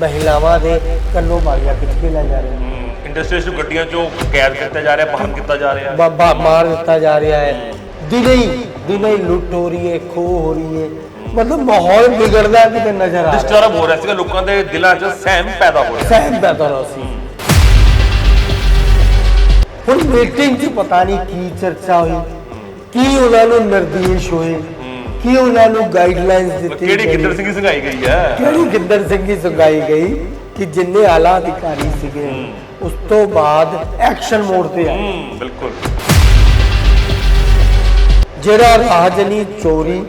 ਮਹਿਲਾਵਾਂ ਦੇ ਕੰਨੋਂ ਵਾਲੀਆਂ ਖਿੱਚ ਕੇ ਲੈ ਜਾ ਰਹੇ ਨੇ। ਇੰਡਸਟਰੀ ਚ ਗੱਡੀਆਂ ਚੋਂ ਕੈਦ ਕੀਤਾ ਜਾ ਰਿਹਾ ਬਾਹਰ ਕੀਤਾ ਜਾ ਰਿਹਾ। ਬਾਬਾ ਮਾਰ ਦਿੱਤਾ ਜਾ ਰਿਹਾ ਹੈ। ਦਿਨੇ ਹੀ ਦਿਨੇ ਹੀ ਲੁੱਟ ਹੋ ਰਹੀ ਹੈ ਖੋਹ ਹੋ ਰਹੀ ਹੈ। ਮਤਲਬ ਮਾਹੌਲ ਵਿਗੜਦਾ ਕਿਤੇ ਨਜ਼ਰ ਆ ਰਿਹਾ। ਡਿਸਟਰਬ ਹੋ ਰਿਹਾ ਸੀਗਾ ਲੋਕਾਂ ਦੇ ਦਿਲਾਂ 'ਚ ਸਹਿਮ ਪੈਦਾ ਹੋ ਰਿਹਾ। ਸਹਿਮ ਪੈਦਾ ਹੋ ਸੀ। ਹੁਣ ਮੀਟਿੰਗ 'ਚ ਪਤਾ ਨਹੀਂ ਕੀ ਚਰਚਾ ਹੋਈ ਕੀ ਉਹਨਾਂ ਨੂੰ ਨਿਰਦੇਸ਼ ਹੋਏ। ਕੀ ਉਹਨਾਂ ਨੂੰ ਗਾਈਡਲਾਈਨਸ ਦਿੱਤੀ ਕਿਹੜੀ? ਗਿੱਦੜ ਸਿੰਘੀ ਸੰਘਾਈ ਗਈ ਹੈ? ਕਿਹੜੀ ਗਿੱਦੜ ਸਿੰਘੀ ਸੁਗਾਈ ਗਈ ਕਿ ਜਿੰਨੇ ਆਲਾ ਅਧਿਕਾਰੀ ਸੀਗੇ ਉਸ ਤੋਂ ਬਾਅਦ ਐਕਸ਼ਨ ਮੋਡ ਤੇ ਆਏ। ਬਿਲਕੁਲ। ਜਿਹੜਾ ਰਾਜਨੀ ਚੋਰੀ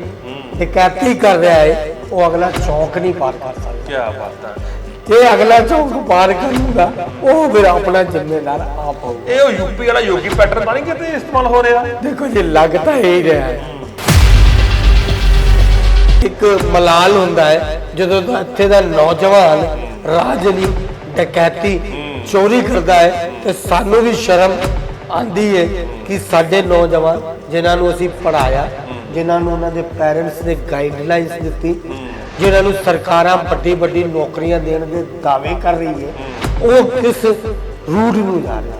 ਡਕੈਤੀ ਕਰ ਰਿਹਾ ਹੈ ਉਹ ਅਗਲਾ ਚੌਕ ਨਹੀਂ ਪਾਰ ਕਰ ਸਕਦਾ। ਕੀ ਬਾਤ ਹੈ। ਜੇ ਅਗਲਾ ਚੌਕ ਪਾਰ ਕਰੂਗਾ ਉਹ ਫਿਰ ਆਪਣਾ ਜ਼ਿੰਮੇਦਾਰ ਆਪ ਹੋਊਗਾ। ਇਹ ਉਹ ਯੂਪੀ ਵਾਲਾ ਯੋਗੀ ਪੈਟਰਨ ਤਾਂ ਨਹੀਂ ਕਿਤੇ ਇਸਤੇਮਾਲ ਹੋ ਰਿਹਾ? ਦੇਖੋ ਜੀ ਲੱਗ ਤਾਂ ਇਹ ਰਿਹਾ ਹੈ। ਇੱਕ ਮਲਾਲ ਹੁੰਦਾ ਹੈ ਜਦੋਂ ਦਾ ਇੱਥੇ ਦਾ ਨੌਜਵਾਨ ਰਾਜਨੀ ਡਕੈਤੀ ਚੋਰੀ ਕਰਦਾ ਹੈ ਤੇ ਸਾਨੂੰ ਵੀ ਸ਼ਰਮ ਆਂਦੀ ਹੈ ਕਿ ਸਾਡੇ ਨੌਜਵਾਨ ਜਿਨ੍ਹਾਂ ਨੂੰ ਅਸੀਂ ਪੜਾਇਆ ਜਿਨ੍ਹਾਂ ਨੂੰ ਉਹਨਾਂ ਦੇ ਪੈਰੈਂਟਸ ਨੇ ਗਾਈਡਲਾਈਨਸ ਦਿੱਤੀ ਜਿਨ੍ਹਾਂ ਨੂੰ ਸਰਕਾਰਾਂ ਵੱਡੀ ਵੱਡੀ ਨੌਕਰੀਆਂ ਦੇਣ ਦੇ ਦਾਅਵੇ ਕਰ ਰਹੀ ਹੈ ਉਹ ਕਿਸ ਰੂਟ ਨੂੰ ਜਾ ਰਿਹਾ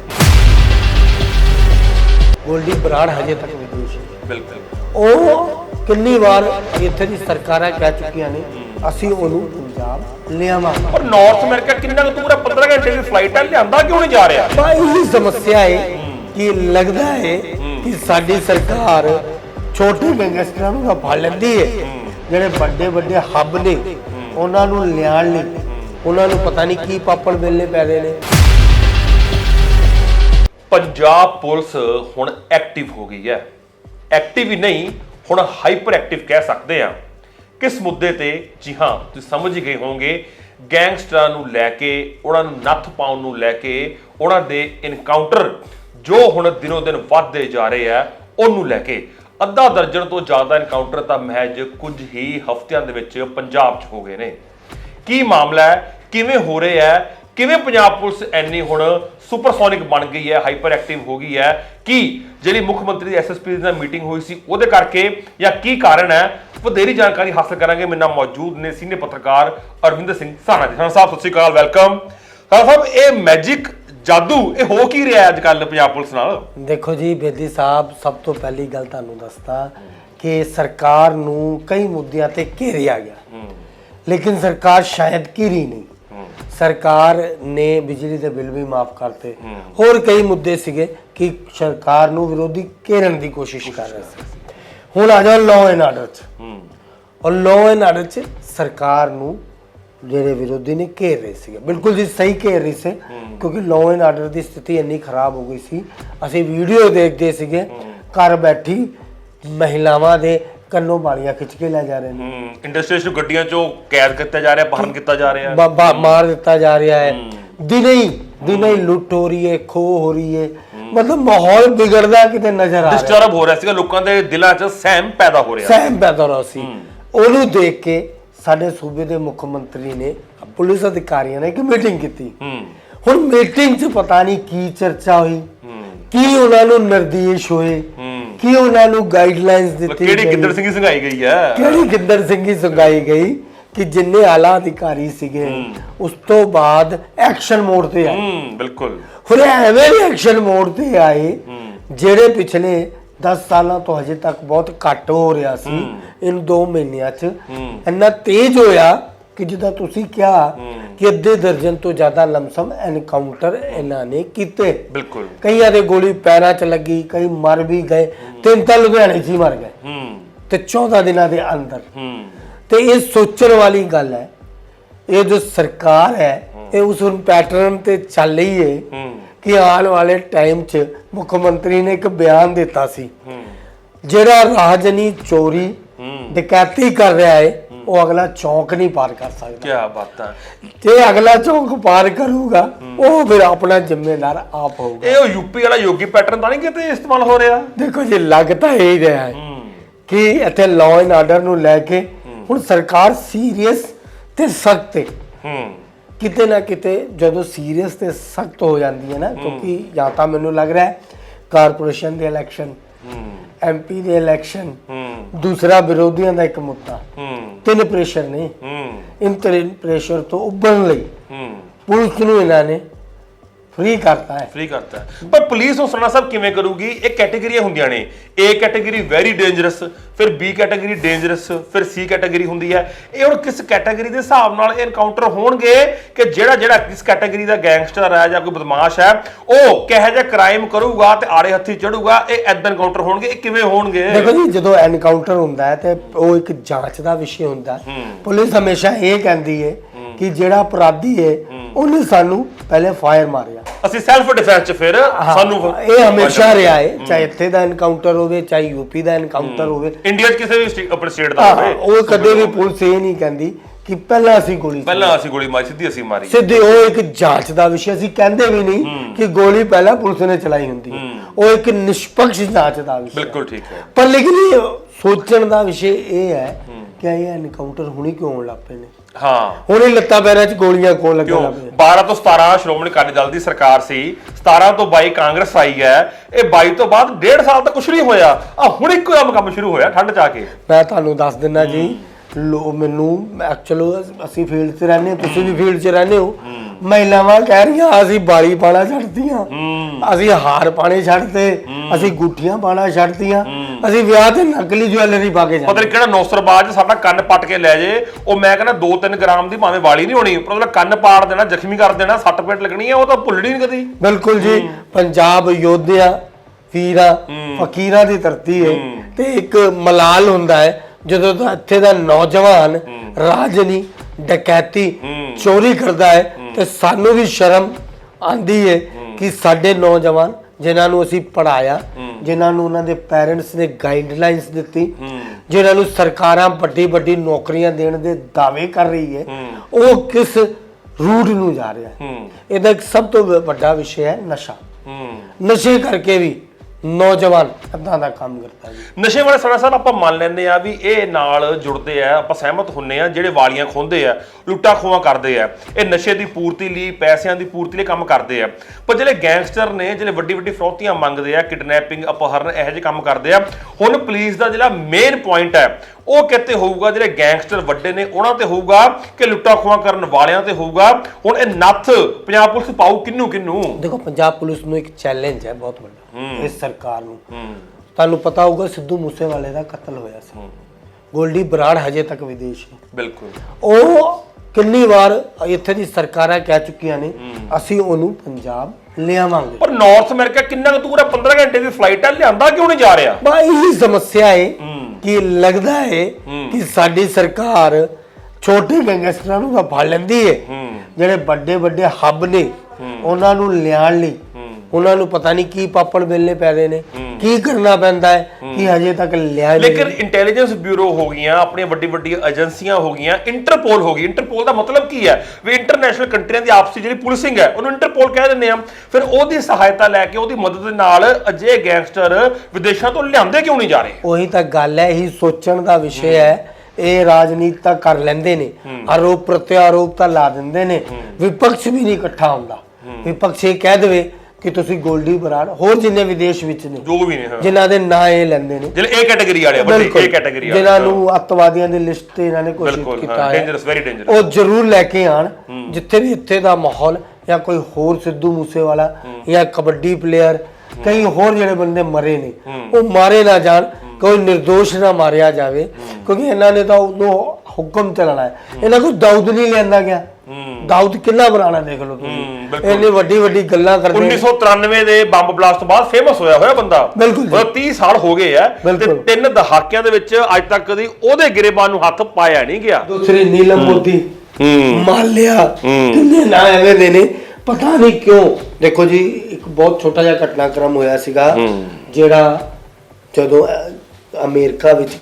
ਗੋਲਡੀ ਬਰਾੜ ਹਜੇ ਤੱਕ ਵਿਦੇਸ਼ ਬਿਲਕੁਲ। ਉਹ ਕਿੰਨੀ ਵਾਰ ਇੱਥੇ ਦੀ ਸਰਕਾਰਾਂ ਕਹਿ ਚੁੱਕੀਆਂ ਨੇ ਅਸੀਂ ਉਹਨੂੰ ਪੰਜਾਬ ਲਿਆਵਾਂਗੇ ਪਰ ਨਾਰਥ ਅਮਰੀਕਾ ਕਿੰਨਾ ਕੁ ਦੂਰ ਹੈ 15 ਘੰਟੇ ਦੀ ਫਲਾਈਟ ਹੈ ਲਿਆਂਦਾ ਕਿਉਂ ਨਹੀਂ ਜਾ ਰਿਹਾ? ਤਾਂ ਇਹੀ ਸਮੱਸਿਆ ਹੈ ਕਿ ਲੱਗਦਾ ਹੈ। ਕਿ ਸਾਡੀ ਸਰਕਾਰ ਛੋਟੇ ਗੈਂਗਸਟਰਾਂ ਨੂੰ ਫੜ ਲੈਂਦੀ ਹੈ। ਜਿਹੜੇ ਵੱਡੇ ਵੱਡੇ ਹੱਬ ਨੇ ਉਹਨਾਂ ਨੂੰ ਲਿਆਣ ਲਈ ਉਹਨਾਂ ਨੂੰ ਪਤਾ ਨਹੀਂ ਕੀ ਪਾਪੜ ਵੇਲੇ ਪੈ ਰਹੇ ਨੇ। ਪੰਜਾਬ ਪੁਲਿਸ ਹੁਣ ਐਕਟਿਵ ਹੋ ਗਈ ਹੈ। ਐਕਟਿਵ ਹੀ ਨਹੀਂ ਹੁਣ ਹਾਈਪਰ ਐਕਟਿਵ ਕਹਿ ਸਕਦੇ ਆ ਕਿਸ ਮੁੱਦੇ ਤੇ? ਜੀ ਹਾਂ, ਤੁਸੀਂ ਸਮਝ ਗਏ ਹੋਵੋਗੇ। ਗੈਂਗਸਟਰਾਂ ਨੂੰ ਲੈ ਕੇ, ਉਹਨਾਂ ਨੂੰ ਨੱਥ ਪਾਉਣ ਨੂੰ ਲੈ ਕੇ, ਉਹਨਾਂ ਦੇ ਇਨਕਾਊਂਟਰ ਜੋ ਹੁਣ ਦਿਨੋ ਦਿਨ ਵੱਧਦੇ ਜਾ ਰਹੇ ਆ, ਉਹਨੂੰ ਲੈ ਕੇ। ਅੱਧਾ ਦਰਜਨ ਤੋਂ ਜ਼ਿਆਦਾ ਇਨਕਾਊਂਟਰ ਤਾਂ ਮਹਿਜ ਕੁਝ ਹੀ ਹਫ਼ਤਿਆਂ ਦੇ ਵਿੱਚ ਪੰਜਾਬ 'ਚ ਹੋ ਗਏ ਨੇ। ਕੀ ਮਾਮਲਾ ਹੈ? ਕਿਵੇਂ ਹੋ ਰਿਹਾ ਹੈ? ਕਿਵੇਂ ਪੰਜਾਬ ਪੁਲਿਸ ਐਨੀ ਹੁਣ ਸੁਪਰਸੋਨਿਕ ਬਣ ਗਈ ਹੈ ਹਾਈਪਰ ਐਕਟਿਵ ਹੋ ਗਈ ਹੈ ਕੀ ਜਿਹੜੀ ਮੁੱਖ ਮੰਤਰੀ ਦੀ ਐਸਐਸਪੀ ਨਾਲ ਮੀਟਿੰਗ ਹੋਈ ਸੀ ਉਹਦੇ ਕਰਕੇ ਜਾਂ ਕੀ ਕਾਰਨ ਹੈ? ਵਧੇਰੀ ਜਾਣਕਾਰੀ ਹਾਸਲ ਕਰਾਂਗੇ। ਮੇਰੇ ਨਾਲ ਮੌਜੂਦ ਨੇ ਸੀਨੀਅਰ ਪੱਤਰਕਾਰ ਅਰਵਿੰਦਰ ਸਿੰਘ ਸਾਨਾ ਜੀ। ਸਾਹਿਬ ਸਤਿ ਸ਼੍ਰੀ ਅਕਾਲ ਵੈਲਕਮ ਸਾਨਾ ਸਾਹਿਬ ਇਹ ਮੈਜਿਕ ਜਾਦੂ ਇਹ ਹੋ ਕੀ ਰਿਹਾ ਅੱਜ ਕੱਲ ਪੰਜਾਬ ਪੁਲਿਸ ਨਾਲ? ਦੇਖੋ ਜੀ ਬੇਦੀ ਸਾਹਿਬ ਸਭ ਤੋਂ ਪਹਿਲੀ ਗੱਲ ਤੁਹਾਨੂੰ ਦੱਸਦਾ ਕਿ ਸਰਕਾਰ ਨੂੰ ਕਈ ਮੁੱਦਿਆਂ ਤੇ ਘੇਰਿਆ ਗਿਆ। ਲੇਕਿਨ ਸਰਕਾਰ ਸ਼ਾਇਦ ਘੇਰੀ ਨਹੀਂ। ਸਰਕਾਰ ਨੇ ਬਿਜਲੀ ਦੇ ਬਿੱਲ ਵੀ ਮਾਫ ਕਰਤੇ। ਹੋਰ ਕਈ ਮੁੱਦੇ ਸੀਗੇ ਕਿ ਸਰਕਾਰ ਨੂੰ ਵਿਰੋਧੀ ਘੇਰਨ ਦੀ ਕੋਸ਼ਿਸ਼ ਕਰ ਰਹੇ ਸੀ। ਹੁਣ ਆ ਜਾਓ ਲਾਅ ਐਂਡ ਆਰਡਰ 'ਚ। ਔਰ ਲਾਅ ਐਂਡ ਆਰਡਰ 'ਚ ਸਰਕਾਰ ਨੂੰ ਜਿਹੜੇ ਵਿਰੋਧੀ ਨੇ ਘੇਰ ਰਹੇ ਸੀਗੇ। ਬਿਲਕੁਲ ਜੀ ਸਹੀ ਘੇਰ ਰਹੀ ਸੀ ਕਿਉਂਕਿ ਲਾਅ ਐਂਡ ਆਰਡਰ ਦੀ ਸਥਿਤੀ ਇੰਨੀ ਖਰਾਬ ਹੋ ਗਈ ਸੀ। ਅਸੀਂ ਵੀਡੀਓ ਦੇਖਦੇ ਸੀਗੇ ਘਰ ਬੈਠੀ ਮਹਿਲਾਵਾਂ ਦੇ ਕੰਨੋਂ ਵਾਲੀਆਂ ਖਿੱਚ ਕੇ ਲੈ ਜਾ ਰਹੇ ਨੇ। ਇੰਡਸਟਰੀ ਚ ਗੱਡੀਆਂ ਚੋਂ ਕੈਦ ਕੀਤਾ ਜਾ ਰਿਹਾ ਬਾਹਰ ਕੀਤਾ ਜਾ ਰਿਹਾ। ਬਾਬਾ ਮਾਰ ਦਿੱਤਾ ਜਾ ਰਿਹਾ ਹੈ। ਦਿਨੇ ਹੀ ਦਿਨੇ ਹੀ ਲੁੱਟ ਹੋ ਰਹੀ ਹੈ ਖੋਹ ਹੋ ਰਹੀ ਹੈ। ਮਤਲਬ ਮਾਹੌਲ ਵਿਗੜਦਾ ਕਿਤੇ ਨਜ਼ਰ ਆ ਰਿਹਾ ਡਿਸਟਰਬ ਹੋ ਰਿਹਾ ਸੀਗਾ ਲੋਕਾਂ ਦੇ ਦਿਲਾਂ 'ਚ ਸਹਿਮ ਪੈਦਾ ਹੋ ਰਿਹਾ। ਸਹਿਮ ਪੈਦਾ ਹੋ ਰਿਹਾ ਸੀ। ਉਹਨੂੰ ਦੇਖ ਕੇ ਸਾਡੇ ਸੂਬੇ ਦੇ ਮੁੱਖ ਮੰਤਰੀ ਨੇ ਪੁਲਿਸ ਅਧਿਕਾਰੀਆਂ ਨੇ ਇੱਕ ਮੀਟਿੰਗ ਕੀਤੀ। ਹੂੰ। ਹੁਣ ਮੀਟਿੰਗ 'ਚ ਪਤਾ ਨਹੀਂ ਕੀ ਚਰਚਾ ਹੋਈ। ਕੀ ਉਹਨਾਂ ਨੂੰ ਨਿਰਦੇਸ਼ ਹੋਏ। ਕੀ ਉਹਨਾਂ ਨੂੰ ਗਾਈਡਲਾਈਨਸ ਦਿੱਤੀ ਕਿਹੜੀ? ਗਿੱਦੜ ਸਿੰਘੀ ਸੰਘਾਈ ਗਈ ਹੈ? ਕਿਹੜੀ ਗਿੱਦੜ ਸਿੰਘੀ ਸੁਗਾਈ ਗਈ ਕਿ ਜਿੰਨੇ ਆਲਾ ਅਧਿਕਾਰੀ ਸੀਗੇ ਉਸ ਤੋਂ ਬਾਅਦ ਐਕਸ਼ਨ ਮੋਡ ਤੇ ਆਏ। ਹੂੰ ਬਿਲਕੁਲ। ਇਹ ਐਵੇਂ ਐਕਸ਼ਨ ਮੋਡ ਤੇ ਆਏ ਜਿਹੜੇ ਪਿਛਲੇ 10 ਸਾਲਾਂ ਤੋਂ ਹਜੇ ਤੱਕ ਬਹੁਤ ਘੱਟ ਹੋ ਰਿਹਾ ਸੀ ਇਨ 2 ਮਹੀਨਿਆਂ 'ਚ। ਇੰਨਾ ਤੇਜ਼ ਹੋਇਆ ਕਿ ਜਿੱਦਾਂ ਤੁਸੀਂ ਕਿਹਾ ਕਿ ਅੱਧੇ ਦਰਜਨ ਤੋਂ ਜ਼ਿਆਦਾ ਲਮਸਮ ਐਨਕਾਊਂਟਰ ਇਹਨਾਂ ਨੇ ਕੀਤੇ। ਬਿਲਕੁਲ। ਕਈਆਂ ਦੇ ਗੋਲੀ ਪੈਰਾਂ 'ਚ ਲੱਗੀ ਕਈ ਮਰ ਵੀ ਗਏ ਤਿੰਨ ਤਾਂ ਲੁਧਿਆਣੇ 'ਚ ਹੀ ਮਰ ਗਏ। ਹੂੰ। ਤੇ 14 ਦਿਨਾਂ ਦੇ ਅੰਦਰ। ਹੂੰ। ਤੇ ਇਹ ਸੋਚਣ ਵਾਲੀ ਗੱਲ ਹੈ ਇਹ ਜੋ ਸਰਕਾਰ ਹੈ ਇਹ ਉਸ ਪੈਟਰਨ ਤੇ ਚੱਲ ਰਹੀ ਹੈ। ਕਿ ਆਉਣ ਵਾਲੇ ਟਾਈਮ 'ਚ ਮੁੱਖ ਮੰਤਰੀ ਨੇ ਇੱਕ ਬਿਆਨ ਦਿੱਤਾ ਸੀ। ਜਿਹੜਾ ਰਾਜਨੀ ਚੋਰੀ ਡਕੈਤੀ ਕਰ ਰਿਹਾ ਹੈ ਉਹ ਅਗਲਾ ਚੌਂਕ ਨਹੀਂ ਪਾਰ ਕਰ ਸਕਦਾ। ਕੀ ਬਾਤਾਂ ਜੇ ਅਗਲਾ ਚੌਂਕ ਪਾਰ ਕਰੂਗਾ ਉਹ ਫਿਰ ਆਪਣਾ ਜ਼ਿੰਮੇਦਾਰ ਆਪ ਹੋਊਗਾ। ਇਹ ਉਹ ਯੂਪੀ ਵਾਲਾ ਯੋਗੀ ਪੈਟਰਨ ਤਾਂ ਨਹੀਂ ਕਿਤੇ ਇਸਤੇਮਾਲ ਹੋ ਰਿਹਾ? ਦੇਖੋ ਜੀ ਲੱਗ ਤਾਂ ਇਹ ਰਿਹਾ ਹੈ ਹੂੰ। ਕਿ ਇੱਥੇ ਲਾਅ ਐਂਡ ਆਰਡਰ ਨੂੰ ਲੈ ਕੇ ਹੁਣ ਸਰਕਾਰ ਸੀਰੀਅਸ ਤੇ ਸਖਤ ਹੈ। ਹੂੰ। ਕਿਤੇ ਨਾ ਕਿਤੇ ਜਦੋਂ ਸੀਰੀਅਸ ਤੇ ਸਖਤ ਹੋ ਜਾਂਦੀ ਹੈ ਨਾ ਕਿਉਂਕਿ ਜਾਂ ਤਾਂ ਮੈਨੂੰ ਲੱਗ ਰਿਹਾ ਹੈ ਕਾਰਪੋਰੇਸ਼ਨ ਦੇ ਇਲੈਕਸ਼ਨ ਹੂੰ। ਐਮਪੀ ਦੇ ਇਲੈਕਸ਼ਨ ਹੂੰ। ਦੂਸਰਾ ਵਿਰੋਧੀਆਂ ਦਾ ਇੱਕ ਮੁੱਦਾ। ਹੂੰ। ਤਿੰਨ ਪ੍ਰੈਸ਼ਰ ਨੇ। ਹੂੰ। ਇਨ ਤਿੰਨ ਪ੍ਰੈਸ਼ਰ ਤੋਂ ਉੱਭਰਨ ਲਈ ਹੂੰ। ਪੁਲਿਸ ਨੂੰ ਇਹਨਾਂ ਨੇ ਫ੍ਰੀ ਕਰਤਾ ਹੈ। ਫ੍ਰੀ ਕਰਤਾ ਹੈ। ਪਰ ਪੁਲਿਸ ਨੂੰ ਸਰਨਾ ਸਾਹਿਬ ਕਿਵੇਂ ਕਰੂਗੀ? ਇਹ ਕੈਟਾਗਰੀਆਂ ਹੁੰਦੀਆਂ ਨੇ। ਏ ਕੈਟਾਗਰੀ ਵੈਰੀ ਡੇਂਜਰਸ ਫਿਰ ਬੀ ਕੈਟਾਗਰੀ ਡੇਂਜਰਸ ਫਿਰ ਸੀ ਕੈਟਾਗਰੀ ਹੁੰਦੀ ਹੈ। ਇਹ ਹੁਣ ਕਿਸ ਕੈਟਾਗਰੀ ਦੇ ਹਿਸਾਬ ਨਾਲ ਇਹ ਐਨਕਾਊਂਟਰ ਹੋਣਗੇ ਕਿ ਜਿਹੜਾ ਜਿਹੜਾ ਕਿਸ ਕੈਟਾਗਰੀ ਦਾ ਗੈਂਗਸਟਰ ਹੈ ਜਾਂ ਕੋਈ ਬਦਮਾਸ਼ ਹੈ ਉਹ ਕਿਹੋ ਜਿਹਾ ਕ੍ਰਾਈਮ ਕਰੂਗਾ ਤੇ ਆੜੇ ਹੱਥੀ ਚੜੂਗਾ ਇਹ ਐਦਾਂ ਐਨਕਾਊਂਟਰ ਹੋਣਗੇ ਇਹ ਕਿਵੇਂ ਹੋਣਗੇ? ਦੇਖੋ ਜੀ ਜਦੋਂ ਐਨਕਾਊਂਟਰ ਹੁੰਦਾ ਹੈ ਤੇ ਉਹ ਇੱਕ ਜਾਂਚ ਦਾ ਵਿਸ਼ੇ ਹੁੰਦਾ ਹੈ। ਪੁਲਿਸ ਹਮੇਸ਼ਾ ਇਹ ਕਹਿੰਦੀ ਹੈ ਕਿ ਜਿਹੜਾ ਅਪਰਾਧੀ ਹੈ ਉਹਨੇ ਸਾਨੂੰ ਪਹਿਲੇ ਫਾਇਰ ਮਾਰਿਆ। ਅਸੀਂ ਸੈਲਫ ਡਿਫੈਂਸ ਚ ਫਿਰ ਸਾਨੂੰ ਇਹ ਹਮੇਸ਼ਾ ਰਿਹਾ ਹੈ ਚਾਹੇ ਇੱਥੇ ਦਾ ਐਨਕਾਊਂਟਰ ਹੋਵੇ ਚਾਹੇ ਯੂਪੀ ਦਾ ਐਨਕਾਊਂਟਰ ਹੋਵੇ। ਇੰਡੀਆ 'ਚ ਕਿਸੇ ਵੀ ਆਪਣੇ ਸਟੇਟ ਦਾ ਹੋਵੇ। ਉਹ ਕਦੇ ਵੀ ਪੁਲਿਸ ਇਹ ਨਹੀਂ ਕਹਿੰਦੀ ਕਿ ਪਹਿਲਾਂ ਅਸੀਂ ਗੋਲੀ ਪਹਿਲਾਂ ਅਸੀਂ ਗੋਲੀ ਮਾਰੀ ਸਿੱਧੀ ਅਸੀਂ ਮਾਰੀ। ਸਿੱਧੇ ਉਹ ਇੱਕ ਜਾਂਚ ਦਾ ਵਿਸ਼ਾ ਅਸੀਂ ਕਹਿੰਦੇ ਵੀ ਨਹੀਂ ਕਿ ਗੋਲੀ ਪਹਿਲਾਂ ਪੁਲਿਸ ਨੇ ਚਲਾਈ ਹੁੰਦੀ ਉਹ ਇੱਕ ਨਿਸ਼ਪਕਸ਼ ਜਾਂਚ ਦਾ ਵਿਸ਼ਾ। ਬਿਲਕੁਲ ਠੀਕ ਹੈ। ਪਰ ਲੇਕਿਨ ਇਹ ਸੋਚਣ ਦਾ ਵਿਸ਼ੇ ਇਹ ਹੈ ਕਿ ਇਹ ਐਨਕਾਊਂਟਰ ਹੁਣੀ ਕਿਉਂ ਹੋਣ ਲੱਗ ਪਏ ਨੇ? ਹਾਂ। ਹੁਣੇ ਲੱਤਾਂ ਪੈਰਾਂ 'ਚ ਗੋਲੀਆਂ ਕਿਉਂ ਲੱਗਣ ਲੱਗ ਪਏ 12 ਤੋਂ 17 ਸ਼੍ਰੋਮਣੀ ਅਕਾਲੀ ਦਲ ਦੀ ਸਰਕਾਰ ਸੀ 17 ਤੋਂ 22 ਕਾਂਗਰਸ ਆਈ ਹੈ ਇਹ 22 ਤੋਂ ਬਾਅਦ ਡੇਢ ਸਾਲ ਤੱਕ ਕੁਝ ਨਹੀਂ ਹੋਇਆ। ਆ ਹੁਣ ਇੱਕੋ ਦਮ ਕੰਮ ਸ਼ੁਰੂ ਹੋਇਆ ਠੰਡ ਚ ਆ ਕੇ। ਮੈਂ ਤੁਹਾਨੂੰ ਦੱਸ ਦਿੰਦਾ ਜੀ ਲੋ ਮੈਨੂੰ ਐਕਚੁਅਲੀ ਅਸੀਂ ਫੀਲਡ 'ਚ ਰਹਿੰਦੇ ਹਾਂ ਤੁਸੀਂ ਵੀ ਫੀਲਡ 'ਚ ਰਹਿੰਦੇ ਹੋ। ਮਹਿਲਾਵਾਂ ਕਹਿ ਰਹੀਆਂ ਅਸੀਂ ਬਾਲੀ ਪਾਣਾ ਛੱਡਤੀਆਂ। ਅਸੀਂ ਹਾਰ ਪਾਣੇ ਛੱਡਤੇ ਅਸੀਂ ਗੁੱਠੀਆਂ ਪਾਣਾ ਛੱਡਤੀਆਂ ਅਸੀਂ ਵਿਆਹ ਤੇ ਨਕਲੀ ਜੁਐਲਰੀ ਪਾ ਕੇ ਪਤਾ ਜਾਂਦੇ। ਨਹੀਂ ਕਿਹੜਾ ਨੌਸਰਬਾਜ ਸਾਡਾ ਕੰਨ ਪੱਟ ਕੇ ਲੈ ਜੇ ਉਹ ਮੈਂ ਕਹਿੰਦਾ 2-3 ਗ੍ਰਾਮ ਦੀ ਭਾਵੇਂ ਵਾਲੀ ਨਹੀਂ ਹੋਣੀ ਪਰ ਉਹਦਾ ਕੰਨ ਪਾੜ ਦੇਣਾ ਜ਼ਖਮੀ ਕਰ ਦੇਣਾ ਸੱਟ ਪੇਟ ਲੱਗਣੀ ਹੈ ਉਹ ਤਾਂ ਭੁੱਲਣੀ ਨਹੀਂ ਕਦੀ। ਬਿਲਕੁਲ ਜੀ ਪੰਜਾਬ ਯੋਧਿਆਂ ਵੀਰਾਂ ਫਕੀਰਾਂ ਦੀ ਧਰਤੀ ਹੈ। ਤੇ ਇੱਕ ਮਲਾਲ ਹੁੰਦਾ ਹੈ ਜਦੋਂ ਇੱਥੇ ਦਾ ਨੌਜਵਾਨ ਰਾਜਨੀ ਡਕੈਤੀ ਚੋਰੀ ਕਰਦਾ ਹੈ ਤੇ ਸਾਨੂੰ ਵੀ ਸ਼ਰਮ ਆਂਦੀ ਹੈ ਕਿ ਸਾਡੇ ਨੌਜਵਾਨ ਜਿਨ੍ਹਾਂ ਨੂੰ ਅਸੀਂ ਪੜਾਇਆ ਜਿਨ੍ਹਾਂ ਨੂੰ ਉਹਨਾਂ ਦੇ ਪੈਰੈਂਟਸ ਨੇ ਗਾਈਡਲਾਈਨਸ ਦਿੱਤੀ ਜਿਨ੍ਹਾਂ ਨੂੰ ਸਰਕਾਰਾਂ ਵੱਡੀ ਵੱਡੀ ਨੌਕਰੀਆਂ ਦੇਣ ਦੇ ਦਾਅਵੇ ਕਰ ਰਹੀ ਹੈ ਉਹ ਕਿਸ ਰੂਟ ਨੂੰ ਜਾ ਰਿਹਾ। ਹੈ। ਇਹਦਾ ਸਭ ਤੋਂ ਵੱਡਾ ਵਿਸ਼ਾ ਹੈ ਨਸ਼ਾ। ਨਸ਼ੇ ਕਰਕੇ ਵੀ ਨੌਜਵਾਨ ਏਦਾਂ ਦਾ ਕੰਮ ਕਰਦਾ ਜੀ। ਨਸ਼ੇ ਵਾਲੇ ਸਣਾ ਸਰ ਆਪਾਂ ਮੰਨ ਲੈਂਦੇ ਆ ਵੀ ਇਹ ਨਾਲ ਜੁੜਦੇ ਆ, ਆਪਾਂ ਸਹਿਮਤ ਹੁੰਨੇ ਆ, ਜਿਹੜੇ ਵਾਲੀਆਂ ਖੋਂਦੇ ਆ, ਲੁੱਟਾ ਖੋਹਾਂ ਕਰਦੇ ਆ, ਇਹ ਨਸ਼ੇ ਦੀ ਪੂਰਤੀ ਲਈ, ਪੈਸਿਆਂ ਦੀ ਪੂਰਤੀ ਲਈ ਕੰਮ ਕਰਦੇ ਆ। ਪਰ ਜਿਹੜੇ ਗੈਂਗਸਟਰ ਨੇ, ਜਿਹੜੇ ਵੱਡੀ ਵੱਡੀ ਫਰੋਤੀਆਂ ਮੰਗਦੇ ਆ, ਕਿਡਨੈਪਿੰਗ, ਅਪਹਰਨ, ਇਹੋ ਜਿਹੇ ਕੰਮ ਕਰਦੇ ਆ, ਹੁਣ ਪੁਲਿਸ ਦਾ ਜਿਹੜਾ ਮੇਨ ਪੁਆਇੰਟ ਹੈ ਉਹ ਕਿੱਥੇ ਹੋਊਗਾ? ਜਿਹੜੇ ਗੈਂਗਸਟਰ ਵੱਡੇ ਨੇ ਉਹਨਾਂ ਤੇ ਹੋਊਗਾ ਕਿ ਲੁੱਟਾ ਖੋਹਾਂ ਕਰਨ ਵਾਲਿਆਂ ਤੇ ਹੋਊਗਾ? ਹੁਣ ਇਹ ਨੱਥ ਪੰਜਾਬ ਪੁਲਿਸ ਪਾਊ ਕਿੰਨੂ ਕਿੰਨੂ? ਦੇਖੋ ਪੰਜਾਬ ਪੁਲਿਸ ਨੂੰ ਇੱਕ ਚੈਲੰਜ ਹੈ ਬਹੁਤ ਵੱਡਾ ਇਸ ਸਰਕਾਰ ਨੂੰ। ਤੁਹਾਨੂੰ ਪਤਾ ਹੋਊਗਾ ਸਿੱਧੂ ਮੂਸੇਵਾਲੇ ਦਾ ਕਤਲ ਹੋਇਆ ਸੀ। ਗੋਲਡੀ ਬਰਾੜ ਹਜੇ ਤੱਕ ਵਿਦੇਸ਼ ਹੈ ਬਿਲਕੁਲ। ਉਹ ਕਿੰਨੀ ਵਾਰ ਇੱਥੇ ਦੀ ਸਰਕਾਰਾਂ ਕਹਿ ਚੁੱਕੀਆਂ ਨੇ ਅਸੀਂ ਉਹਨੂੰ ਪੰਜਾਬ ਲਿਆਵਾਂਗੇ। ਪਰ ਨਾਰਥ ਅਮਰੀਕਾ ਕਿੰਨਾ ਕੁ ਦੂਰ ਹੈ? 15 ਘੰਟੇ ਦੀ ਫਲਾਈਟ ਹੈ ਲਿਆਂਦਾ ਕਿਉਂ ਨਹੀਂ ਜਾ ਰਿਹਾ? ਬਾ ਇਹੀ ਸਮੱਸਿਆ ਹੈ। ਕਿ ਲੱਗਦਾ ਹੈ। ਕਿ ਸਾਡੀ ਸਰਕਾਰ ਛੋਟੇ ਗੈਂਗਸਟਰਾਂ ਨੂੰ ਤਾਂ ਫੜ ਲੈਂਦੀ ਹੈ। ਜਿਹੜੇ ਵੱਡੇ ਵੱਡੇ ਹੱਬ ਨੇ ਉਹਨਾਂ ਨੂੰ ਲਿਆਉਣ ਲਈ ਉਹਨਾਂ ਨੂੰ ਪਤਾ ਨਹੀਂ ਕੀ ਪਾਪੜ ਮਿਲਨੇ ਪੈਦੇ ਨੇ ਕੀ ਕਰਨਾ ਪੈਂਦਾ ਹੈ ਕਿ ਹਜੇ ਤੱਕ ਲਿਆ ਨਹੀਂ। ਲੇਕਿਨ ਇੰਟੈਲੀਜੈਂਸ ਬਿਊਰੋ ਹੋ ਗਈਆਂ ਆਪਣੀਆਂ ਵੱਡੀ ਵੱਡੀ ਏਜੰਸੀਆਂ ਹੋ ਗਈਆਂ ਇੰਟਰਪੋਲ ਹੋ ਗਈ। ਇੰਟਰਪੋਲ ਦਾ ਮਤਲਬ ਕੀ ਹੈ? ਵੀ ਇੰਟਰਨੈਸ਼ਨਲ ਕੰਟਰੀਆਂ ਦੀ ਆਪਸੀ ਜਿਹੜੀ ਪੁਲਿਸਿੰਗ ਹੈ ਉਹਨੂੰ ਇੰਟਰਪੋਲ ਕਹਿ ਦਿੰਦੇ ਆ ਫਿਰ ਉਹਦੀ ਸਹਾਇਤਾ ਲੈ ਕੇ ਉਹਦੀ ਮਦਦ ਦੇ ਨਾਲ ਅਜੇ ਗੈਂਗਸਟਰ ਵਿਦੇਸ਼ਾਂ ਤੋਂ ਲਿਆਂਦੇ ਕਿਉਂ ਨਹੀਂ ਜਾ ਰਹੇ? ਉਹੀ ਤਾਂ ਗੱਲ ਹੈ ਇਹੀ ਸੋਚਣ ਦਾ ਵਿਸ਼ੇ ਹੈ। ਇਹ ਰਾਜਨੀਤੀ ਤਾਂ ਕਰ ਲੈਂਦੇ ਨੇ। ਆਰੋਪ ਪ੍ਰਤਿਆਰੋਪ ਤਾਂ ਲਾ ਦਿੰਦੇ ਨੇ। ਵਿਪਕਸ਼ ਵੀ ਨਹੀਂ ਇਕੱਠਾ ਹੁੰਦਾ। ਵਿਪਕਸ਼ ਇਹ ਕਹਿ ਦੇਵੇ ਕਿ ਤੁਸੀਂ ਗੋਲਡੀ ਬਰਾੜ ਹੋਰ ਜਿੰਨੇ ਵਿਦੇਸ਼ ਵਿੱਚ ਨੇ ਜੋ ਵੀ ਨੇ ਹਾਂ। ਜਿਨ੍ਹਾਂ ਦੇ ਨਾਂ ਇਹ ਲੈਂਦੇ ਨੇ। ਜਿਹੜੇ ਇਹ ਕੈਟਾਗਰੀ ਵਾਲੇ ਆ, ਵੱਡੇ ਇਹ ਕੈਟਾਗਰੀ ਵਾਲੇ ਜਿਨ੍ਹਾਂ ਨੂੰ ਅੱਤਵਾਦੀਆਂ ਦੀ ਲਿਸਟ ਤੇ ਇਹਨਾਂ ਨੇ ਬਿਲਕੁਲ ਕੀਤਾ ਹਾਂ ਡੇਂਜਰਸ ਵੈਰੀ ਡੇਂਜਰਸ ਉਹ ਜ਼ਰੂਰ ਲੈ ਕੇ ਆਣ ਜਿੱਥੇ ਵੀ ਇੱਥੇ ਦਾ ਮਾਹੌਲ ਜਾਂ ਕੋਈ ਹੋਰ ਸਿੱਧੂ ਮੂਸੇਵਾਲਾ ਜਾਂ ਕਬੱਡੀ ਪਲੇਅਰ ਕਈ ਹੋਰ ਜਿਹੜੇ ਬੰਦੇ ਮਰੇ ਨੇ ਉਹ ਮਾਰੇ ਨਾ ਜਾਣ ਕੋਈ ਨਿਰਦੋਸ਼ ਨਾ ਮਾਰਿਆ ਜਾਵੇ ਕਿਉਂਕਿ ਇਹਨਾਂ ਨੇ ਤਾਂ ਉਦੋਂ ਹੁਕਮ ਚਲਾਣਾ ਹੈ। ਇਹਨਾਂ ਕੋਲ ਦਾਊਦ ਨਹੀਂ ਲਿਆਂਦਾ ਗਿਆ। ਦਾਊਦ ਕਿੰਨਾ ਪੁਰਾਣਾ ਦੇਖ ਲਓ ਤੁਸੀਂ। ਇੰਨੀ ਵੱਡੀ ਵੱਡੀ ਗੱਲਾਂ ਕਰਦੇ ਨੇ। 1993 ਦੇ ਬੰਬ ਬਲਾਸਟ ਤੋਂ ਬਾਅਦ ਫੇਮਸ ਹੋਇਆ ਹੋਇਆ ਬੰਦਾ। ਬਿਲਕੁਲ ਜੀ। ਉਹ 30 ਸਾਲ ਹੋ ਗਏ ਆ ਤੇ। ਤਿੰਨ ਦਹਾਕਿਆਂ ਦੇ ਵਿੱਚ ਅੱਜ ਤੱਕ ਕਦੀ ਉਹਦੇ ਗਿਰੇਬਾਨ ਨੂੰ ਹੱਥ ਪਾਇਆ ਨਹੀਂ ਗਿਆ। ਦੂਸਰੇ ਨੀਲਮ ਮੋਦੀ ਮਾਲਿਆ ਕਿੰਨੇ ਨਾਂ ਐਵੇਂ ਦੇ ਨੇ ਪਤਾ ਨਹੀਂ ਕਿਉਂ। ਦੇਖੋ ਜੀ ਇੱਕ ਬਹੁਤ ਛੋਟਾ ਜਿਹਾ ਘਟਨਾਕ੍ਰਮ ਹੋਇਆ ਸੀਗਾ ਜਿਹੜਾ ਜਦੋਂ ਅਮਰੀਕਾ ਵਿੱਚ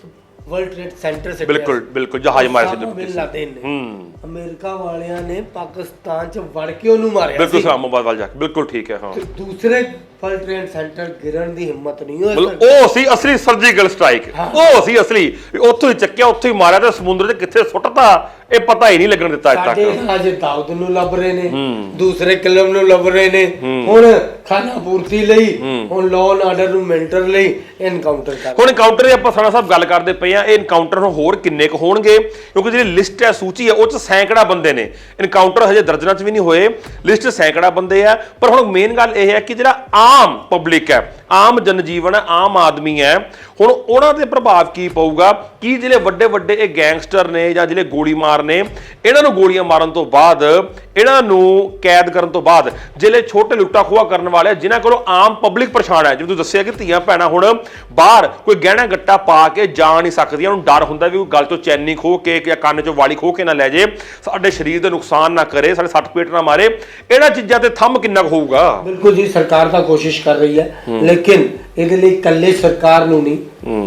ਵਰਲਡ ਟ੍ਰੇਡ ਸੈਂਟਰ ਸੇ ਬਿਲਕੁਲ ਬਿਲਕੁਲ ਜਹਾਜ਼ ਮਾਰੇ ਸੀ ਬਿਨ ਲਾਦਨ ਨੇ। ਹੂੰ। ਅਮਰੀਕਾ ਵਾਲਿਆਂ ਨੇ ਪਾਕਿਸਤਾਨ 'ਚ ਵੜ ਕੇ ਉਹਨੂੰ ਮਾਰਿਆ ਬਿਲਕੁਲ ਸੀ। ਇਸਲਾਮਾਬਾਦ ਵੱਲ ਜਾ ਕੇ। ਬਿਲਕੁਲ ਠੀਕ ਹੈ ਹਾਂ। ਤੇ ਦੂਸਰੇ ਵਰਲਡ ਟ੍ਰੇਡ ਸੈਂਟਰ ਗਿਰਨ ਦੀ ਹਿੰਮਤ ਨਹੀਂ ਹੋਈ ਮਤਲਬ ਉਹ ਸੀ ਅਸਲੀ ਸਰਜੀਕਲ ਸਟ੍ਰਾਈਕ। ਉਹ ਸੀ ਅਸਲੀ। ਵੀ ਉੱਥੋਂ ਹੀ ਚੱਕਿਆ ਉੱਥੋਂ ਹੀ ਮਾਰਿਆ ਤੇ ਸਮੁੰਦਰ 'ਚ ਕਿੱਥੇ ਸੁੱਟਤਾ ਇਹ ਪਤਾ ਹੀ ਨਹੀਂ ਲੱਗਣ ਦਿੱਤਾ ਅੱਜ ਸਾਡੇ ਤੱਕ ਰਾਜ ਦਾਊਦ ਨੂੰ ਲੱਭ ਰਹੇ ਨੇ ਦੂਸਰੇ ਕਲਮ ਨੂੰ ਲੱਭ ਰਹੇ ਨੇ। ਹੁਣ ਖਾਣਾ ਪੂਰਤੀ ਲਈ ਹੁਣ ਐਂਡ ਆਰਡਰ ਨੂੰ ਮੇਨਟਰ ਲਈ ਐਨਕਾਊਂਟਰ ਕਰ ਹੁਣ ਐਨਕਾਊਂਟਰ ਦੀ ਆਪਾਂ ਸਾਡਾ ਸਾਹਿਬ ਗੱਲ ਕਰਦੇ ਪਏ ਆ ਇਹ ਐਨਕਾਊਂਟਰ ਹੁਣ ਹੋਰ ਕਿੰਨੇ ਕੁ ਹੋਣਗੇ? ਕਿਉਂਕਿ ਜਿਹੜੀ ਲਿਸਟ ਹੈ ਸੂਚੀ ਹੈ ਉਹ ਚ ਸੈਂਕੜਾ ਬੰਦੇ ਨੇ। ਐਨਕਾਊਂਟਰ ਹਜੇ ਦਰਜਨਾਂ ਚ ਵੀ ਨਹੀਂ ਹੋਏ। ਲਿਸਟ ਸੈਂਕੜਾ ਬੰਦੇ ਆ। ਪਰ ਹੁਣ ਮੇਨ ਗੱਲ ਇਹ ਹੈ ਕਿ ਜਿਹੜਾ ਆਮ ਪਬਲਿਕ ਹੈ ਆਮ ਜਨਜੀਵਨ ਹੈ ਆਮ ਆਦਮੀ ਹੈ। ਹੁਣ ਉਹਨਾਂ ਤੇ ਪ੍ਰਭਾਵ ਕੀ ਪਊਗਾ? ਕੀ ਜਿਹੜੇ ਵੱਡੇ ਵੱਡੇ ਇਹ ਗੈਂਗਸਟਰ ਨੇ ਜਾਂ ਜਿਹੜੇ ਗੋਲੀ ਮਾਰ ਨੇ ਇਹਨਾਂ ਨੂੰ ਗੋਲੀਆਂ ਮਾਰਨ ਤੋਂ ਬਾਅਦ ਇਹਨਾਂ ਨੂੰ ਕੈਦ ਕਰਨ ਤੋਂ ਬਾਅਦ ਜਿਹੜੇ ਛੋਟੇ ਲੁੱਟਾ ਖੋਆ ਕਰਨ ਵਾਲੇ ਆ, ਜਿਨ੍ਹਾਂ ਕੋਲੋਂ ਆਮ ਪਬਲਿਕ ਪਰੇਸ਼ਾਨ ਹੈ ਜਿਵੇਂ ਤੁਸੀਂ ਦੱਸਿਆ ਕਿ ਧੀਆਂ ਭੈਣਾਂ ਹੁਣ ਬਾਹਰ ਕੋਈ ਗਹਿਣਾ ਗੱਟਾ ਪਾ ਕੇ ਜਾ ਨਹੀਂ ਸਕਦੀਆਂ ਉਹਨੂੰ ਡਰ ਹੁੰਦਾ ਵੀ ਕੋਈ ਗੱਲ ਚੋਂ ਚੈਨੀ ਖੋ ਕੇ ਜਾਂ ਕੰਨ ਚੋਂ ਵਾਲੀ ਖੋ ਕੇ ਨਾ ਲੈ ਜੇ ਸਾਡੇ ਸਰੀਰ ਦੇ ਨੁਕਸਾਨ ਨਾ ਕਰੇ ਸਾਡੇ ਸੱਟ ਪੇਟ ਨਾ ਮਾਰੇ ਇਹਨਾਂ ਚੀਜ਼ਾਂ ਤੇ ਥੰਮ ਕਿੰਨਾ ਕੁ ਹੋਊਗਾ? ਬਿਲਕੁਲ ਜੀ ਸਰਕਾਰ ਦਾ ਕੋਸ਼ਿਸ਼ ਕਰ ਰਹੀ ਹੈ। ਲੇਕਿਨ ਇਹਦੇ ਲਈ ਇਕੱਲੇ ਸਰਕਾਰ ਨੂੰ ਨਹੀਂ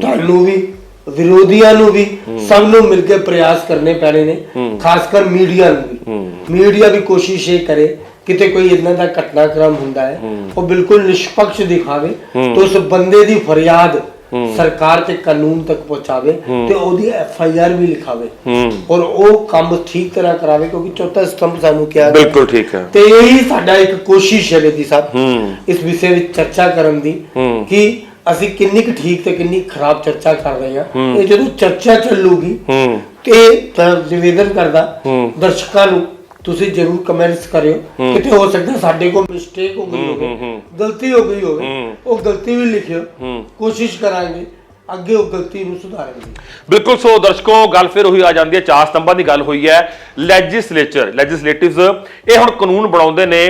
ਤੁਹਾਨੂੰ ਵੀ ਵਿਰੋਧੀਆਂ ਨੂੰ ਵੀ ਸਭ ਨੂੰ ਮਿਲ ਕੇ ਪ੍ਰਯਾਸ ਕਰਨੇ ਪੈਣੇ ਨੇ ਖਾਸ ਕਰ ਮੀਡੀਆ ਨੂੰ ਵੀ। ਮੀਡੀਆ ਵੀ ਕੋਸ਼ਿਸ਼ ਇਹ ਕਰੇ ਕਿਤੇ ਕੋਈ ਇਦਾਂ ਦਾ ਘਟਨਾਕ੍ਰਮ ਹੁੰਦਾ ਹੈ ਉਹ ਬਿਲਕੁਲ ਨਿਸ਼ਪਕਸ਼ ਦਿਖਾਵੇ ਤੇ ਉਸ ਬੰਦੇ ਦੀ ਫਰਿਆਦ ਸਰਕਾਰ ਤੇ ਕਾਨੂੰਨ ਤੱਕ ਪਹੁੰਚਾਵੇ ਤੇ ਉਹਦੀ ਐਫ ਆਈ ਆਰ ਵੀ ਲਿਖਾਵੇ। ਔਰ ਉਹ ਕੰਮ ਠੀਕ ਤਰ੍ਹਾਂ ਕਰਾਵੇ ਕਿਉਂਕਿ ਚੌਥਾ ਸਤੰਭ ਸਾਨੂੰ ਕਿਹਾ ਬਿਲਕੁਲ ਠੀਕ ਹੈ। ਤੇ ਇਹੀ ਸਾਡਾ ਇੱਕ ਕੋਸ਼ਿਸ਼ ਹੈ ਬੇਦੀ ਸਾਹਿਬ। ਇਸ ਵਿਸ਼ੇ ਵਿੱਚ ਚਰਚਾ ਕਰਨ ਦੀ ਕਿ ਅਸੀਂ ਕਿੰਨੀ ਕੁ ਠੀਕ ਤੇ ਕਿੰਨੀ ਖਰਾਬ ਚਰਚਾ ਕਰ ਰਹੇ ਹਾਂ। ਇਹ ਜਦੋਂ ਚਰਚਾ ਚੱਲੂਗੀ ਤੇ ਤਾਂ ਨਿਵੇਦਨ ਕਰਦਾ ਦਰਸ਼ਕਾਂ ਨੂੰ ਤੁਸੀਂ ਜਰੂਰ ਕਮੈਂਟਸ ਕਰਿਓ ਕਿਤੇ ਹੋ ਸਕਦਾ ਸਾਡੇ ਕੋਲ ਮਿਸਟੇਕ ਹੋ ਗਈ ਹੋਵੇ ਗਲਤੀ ਹੋ ਗਈ ਹੋਵੇ ਉਹ ਗਲਤੀ ਵੀ ਲਿਖਿਓ ਕੋਸ਼ਿਸ਼ ਕਰਾਂਗੇ ਅੱਗੇ ਉਹ ਗਲਤੀ ਨੂੰ ਸੁਧਾਰਨ ਦੀ ਬਿਲਕੁਲ ਸੋ ਦਰਸ਼ਕੋ ਗੱਲ ਫਿਰ ਉਹੀ ਆ ਜਾਂਦੀ ਹੈ ਚਾਰ ਸਤੰਭਾਂ ਦੀ ਗੱਲ ਹੋਈ ਹੈ ਲੈਜਿਸਲੇਚਰ ਲੈਜਿਸਲੇਟਿਵਸ ਇਹ ਹੁਣ ਕਾਨੂੰਨ ਬਣਾਉਂਦੇ ਨੇ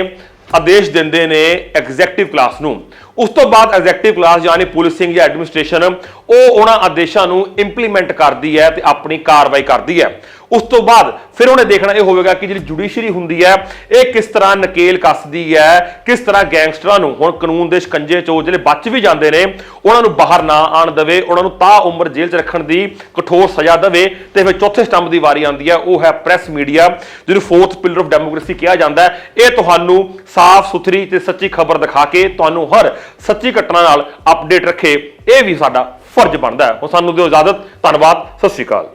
ਆਦੇਸ਼ ਦਿੰਦੇ ਨੇ ਐਗਜ਼ੈਕਟਿਵ ਕਲਾਸ ਨੂੰ। ਉਸ ਤੋਂ ਬਾਅਦ ਐਗਜ਼ੈਕਟਿਵ ਕਲਾਸ ਯਾਨੀ ਪੁਲਿਸਿੰਗ ਜਾਂ ਐਡਮਿਨਿਸਟ੍ਰੇਸ਼ਨ ਉਹ ਉਹਨਾਂ ਆਦੇਸ਼ਾਂ ਨੂੰ ਇੰਪਲੀਮੈਂਟ ਕਰਦੀ ਹੈ ਤੇ ਆਪਣੀ ਕਾਰਵਾਈ ਕਰਦੀ ਹੈ। ਉਸ ਤੋਂ ਬਾਅਦ ਫਿਰ ਉਹਨੇ ਦੇਖਣਾ ਇਹ ਹੋਵੇਗਾ ਕਿ ਜਿਹੜੀ ਜੁਡੀਸ਼ਰੀ ਹੁੰਦੀ ਹੈ, ਇਹ ਕਿਸ ਤਰ੍ਹਾਂ ਨਕੇਲ ਕੱਸਦੀ ਹੈ, ਕਿਸ ਤਰ੍ਹਾਂ ਗੈਂਗਸਟਰਾਂ ਨੂੰ, ਹੁਣ ਕਾਨੂੰਨ ਦੇ ਸ਼ਿਕੰਜੇ ਚੋਂ ਜਿਹੜੇ ਬਚ ਵੀ ਜਾਂਦੇ ਨੇ, ਉਹਨਾਂ ਨੂੰ ਬਾਹਰ ਨਾ ਆਣ ਦੇਵੇ, ਉਹਨਾਂ ਨੂੰ ਤਾ ਉਮਰ ਜੇਲ੍ਹ 'ਚ ਰੱਖਣ ਦੀ ਕਠੋਰ ਸਜ਼ਾ ਦੇਵੇ ਤੇ ਫਿਰ ਚੌਥੇ ਸਟੰਪ ਦੀ ਵਾਰੀ ਆਉਂਦੀ ਹੈ, ਉਹ ਹੈ ਪ੍ਰੈਸ ਮੀਡੀਆ ਜਿਹਨੂੰ ਫੋਰਥ ਪਿਲਰ ਆਫ ਡੈਮੋਕ੍ਰੇਸੀ ਕਿਹਾ ਜਾਂਦਾ ਹੈ। ਇਹ ਤੁਹਾਨੂੰ ਸਾਫ਼ ਸੁਥਰੀ ਤੇ ਸੱਚੀ ਖਬਰ ਦਿਖਾ ਕੇ ਤੁਹਾਨੂੰ ਹਰ ਸੱਚੀ ਘਟਨਾ ਨਾਲ ਅਪਡੇਟ ਰੱਖੇ, ਇਹ ਵੀ ਸਾਡਾ ਫਰਜ਼ ਬਣਦਾ ਹੈ। ਹੁਣ ਸਾਨੂੰ ਦਿਓ ਇਜਾਜ਼ਤ। ਧੰਨਵਾਦ। ਸਤਿ ਸ਼੍ਰੀ ਅਕਾਲ।